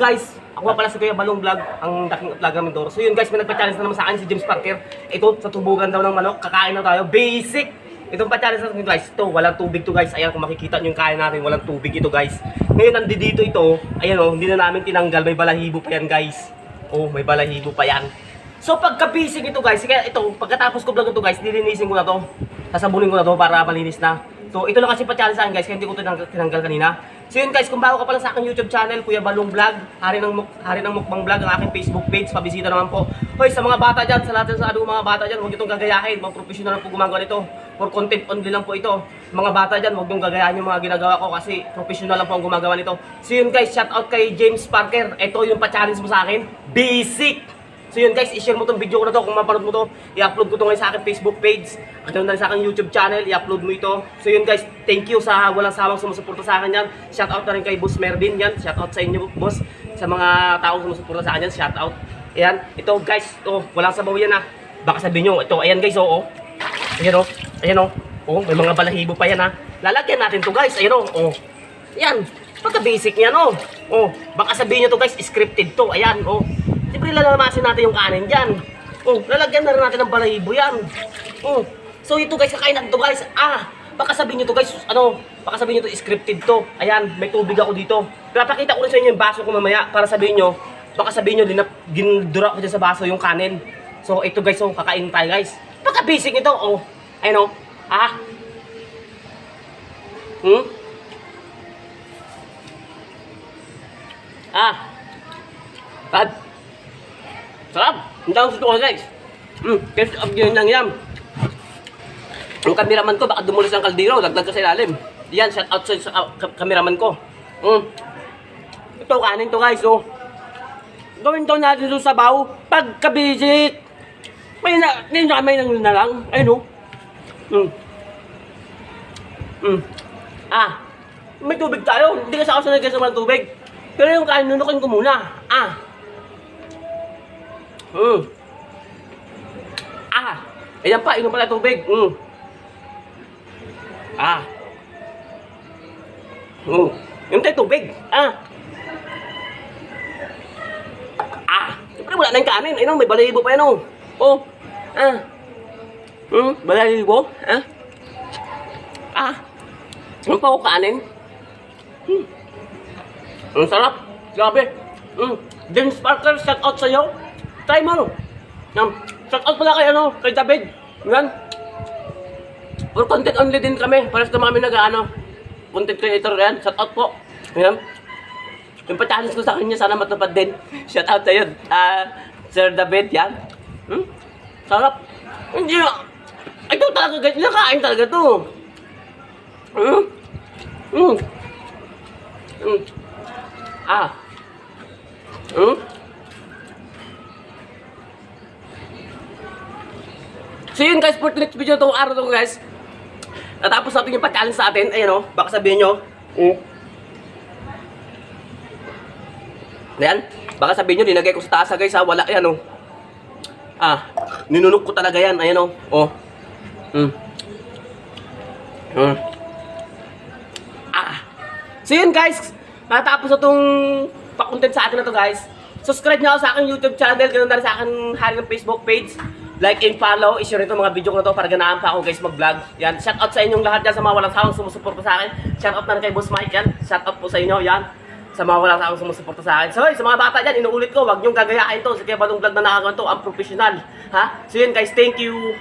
Guys? Ako pala si Kuya Balong Vlog, ang daking vlog namin doon. So yun guys, may nagpa-challenge na naman sa akin si James Parker. Ito, sa tubugan daw ng manok, kakain na tayo. Basic! Itong pa-challenge natin guys, ito, walang tubig to guys. Ayan, kung makikita nyo yung kain natin, walang tubig ito guys. Ngayon, nandito ito, ayan o, hindi na namin tinanggal, may balahibo pa yan guys. Oh, may balahibo pa yan. So pagka-bising ito guys, kaya ito, pagkatapos ko vlog ito guys, nilinisin ko na to. Sasabunin ko na to para malinis na. So ito lang kasi pa-challenge sa akin guys, kaya hindi ko tinanggal, tinanggal kanina. So yun guys, kung bago ka pa lang sa aking YouTube channel, Kuya Balong Vlog, Hari ng, Hari ng Mukbang Vlog, ang aking Facebook page, pabisita naman po. Hoy, sa mga bata dyan, sa lahat sa mga bata dyan, huwag itong gagayahin, mga professional po gumagawa nito. For content only lang po ito. Mga bata dyan, huwag niyong gagayahin yung mga ginagawa ko kasi professional lang po ang gumagawa nito. So yun guys, shout out kay James Parker. Ito yung pa-challenge mo sa akin. Basic! So yun guys, i-share mo tong video ko na to kung mapanood mo to. I-upload ko to ngayon sa aking Facebook page. At na sa aking YouTube channel, i-upload mo ito. So yun guys, thank you sa walang sawang sumusuporta sa akin yan. Shout out na rin kay Boss Mervin yan. Shout out sa inyo boss. Sa mga taong sumusuporta sa akin yan, shout out. Ayan, ito guys, ito, walang sabaw yan ah. Baka sabihin nyo, ito, ayan guys, oo. Oh, Ayan oh, ayan oh. Oh, may mga balahibo pa yan ah. Lalagyan natin to guys, ayan oh. Oh. Ayan, pagka-basic niyan oh. Oh, baka sabihin nyo to guys, scripted to. Ayan oh. Siyempre lalamasin natin yung kanin dyan. Oh, lalagyan na rin natin ng balahibo yan. Oh. So ito guys, kakain natin to guys. Ah, baka sabihin nyo to guys, ano, baka sabihin nyo to scripted to. Ayan, may tubig ako dito. Pinapakita ko rin sa inyo yung baso ko mamaya para sabihin nyo, baka sabihin nyo, dinap, gindura ko dyan sa baso yung kanin. So ito guys, oh, kakain tayo guys. Baka basic ito, oh. Ayun oh. Ah. Hmm? Ah. Bad. Sarap! Ang tawag gusto ko guys. Hmm, kasi up yun lang yan. Ang kameraman ko, baka dumulis ang kaldero, lagdag ka sa ilalim. Yan, shout out sa, sa uh, ka- kameraman ko. Hmm. Ito, kanin to guys, oh. Gawin to natin sa sabaw, pagkabisit. May na, hindi na may nang na lang. Ayun, oh. Hmm. Hmm. Ah, may tubig tayo. Hindi kasi ako sanay kasi walang tubig. Pero yung kanin, nunukin ko muna. Ah. Hmm. Ah. Ayan pa, inom pala tubig. Hmm. Ah. Hmm. Inom tayo tubig. Ah. Ah. Siyempre wala na yung kanin. Ayun, may balahibo pa yan, oh. Oh. Ah. Hmm, balahibo. Ah. Ah. Ano pa ako kanin? Hmm. Ang sarap. Grabe. Mm. James Parker, shout out sa'yo. Try mo. Um, shout out pala kay ano, kay David. Yan. For content only din kami. Para sa kami nag ano, content creator yan. Shout out po. Yan. Yung pa-challenge ko sa kanya, sana matupad din. Shout out sa'yo. Ah, Sir David, yan. Hmm? Sarap. Hindi na. Ito talaga, guys. Nakain talaga to. Hmm? Hmm. Hmm. Ah. Hmm? So yun guys, for next video itong araw to guys. Natapos natin yung pa-challenge sa atin. Ayan o, baka sabihin nyo. Hmm. Ayan, baka sabihin nyo, dinagay ko sa taas guys ha. Wala yan o. Ah, ninunok ko talaga yan. Ayan o. Oh. Hmm. Hmm. Ah. So yun guys, natapos na itong pa-content sa atin na to guys. Subscribe nyo ako sa aking YouTube channel, ganoon na rin sa aking hari ng Facebook page. Like and follow, i-share nito mga video ko na to para ganaan pa ako guys mag-vlog. Yan, shout out sa inyong lahat dyan sa mga walang sawang sumusuporta sa akin. Shout out na rin kay Boss Mike yan. Shout out po sa inyo, yan. Sa mga walang sawang sumusuporta sa akin. So, sa mga bata dyan, inuulit ko, wag niyong gagayain to. Sige, balong vlog na nakagawa to, ang professional. Ha? So yun guys, thank you.